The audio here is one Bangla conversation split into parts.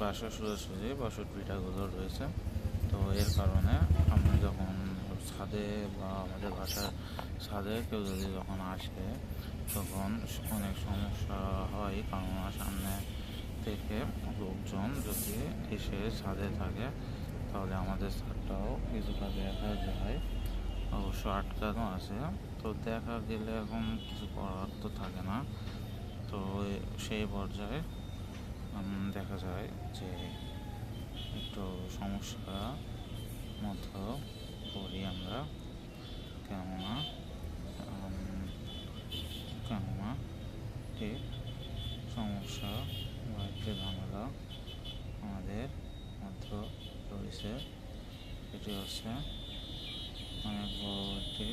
বাসা সোজাসুজি, বাসর পিঠাগুলো রয়েছে। তো এর কারণে আমরা যখন ছাদে বা আমাদের বাসার ছাদে কেউ যদি যখন আসে, তখন অনেক সমস্যা হয়, কারণ সামনে থেকে লোকজন যদি এসে ছাদে থাকে, তাহলে আমাদের ছাদটাও কিছুটা দেখা যায়। অবশ্য আটকানো আছে। তো দেখা গেলে এখন কিছু করার তো থাকে না। তো সেই পর্যায়ে দেখা যায় যে একটু সমস্যা মতো পড়ি আমরা। কেননা কেননা একটি সমস্যা বা একটি ঝামেলা আমাদের মধ্যে রয়েছে। এটি হচ্ছে অনেক বড় একটি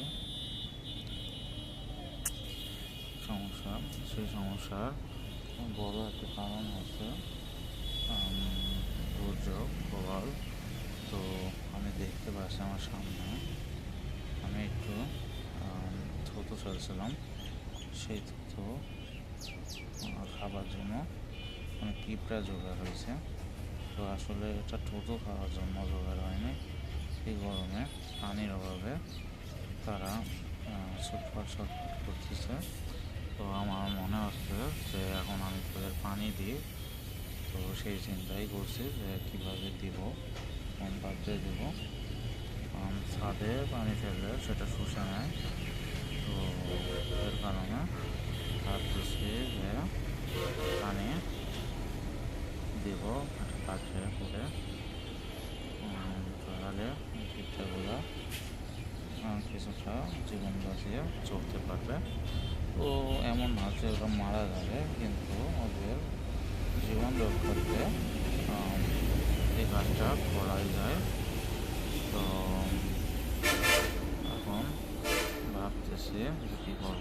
সমস্যা। সেই সমস্যার বড় একটা কারণ হচ্ছে দুর্যোগ প্রবল তো আমি দেখতে পাচ্ছি আমার সামনে, আমি একটু থুতু ফেলছিলাম। সেই থুতু খাবার জন্য মানে পিঁপড়া জোগাড় হয়েছে। তো আসলে এটা থুতু খাওয়ার জন্য জোগাড় হয়নি। এই গরমে পানির অভাবে তারা ছটফট ছটফট করতেছে। তো আমার মনে হচ্ছে যে এখন আমি তাদের পানি দিই। তো সেই চিন্তাই করছি যে কীভাবে দিব, কোন পাত্রে দেবো। ছাদে পানি ফেললে সেটা শুষে নেয়। তো এর কারণে ভাবতেছি যে পানি দিব পাত্রে করে। তাহলে পিঠাগুলো কিছুটা জীবন বাঁচিয়ে চলতে পারবে। তো এমন না যে ওরা মারা যাবে, কিন্তু ওদের জীবন রক্ষার্থে এই কাজটা করাই যায়। তো এখন ভাবতেছি যে কী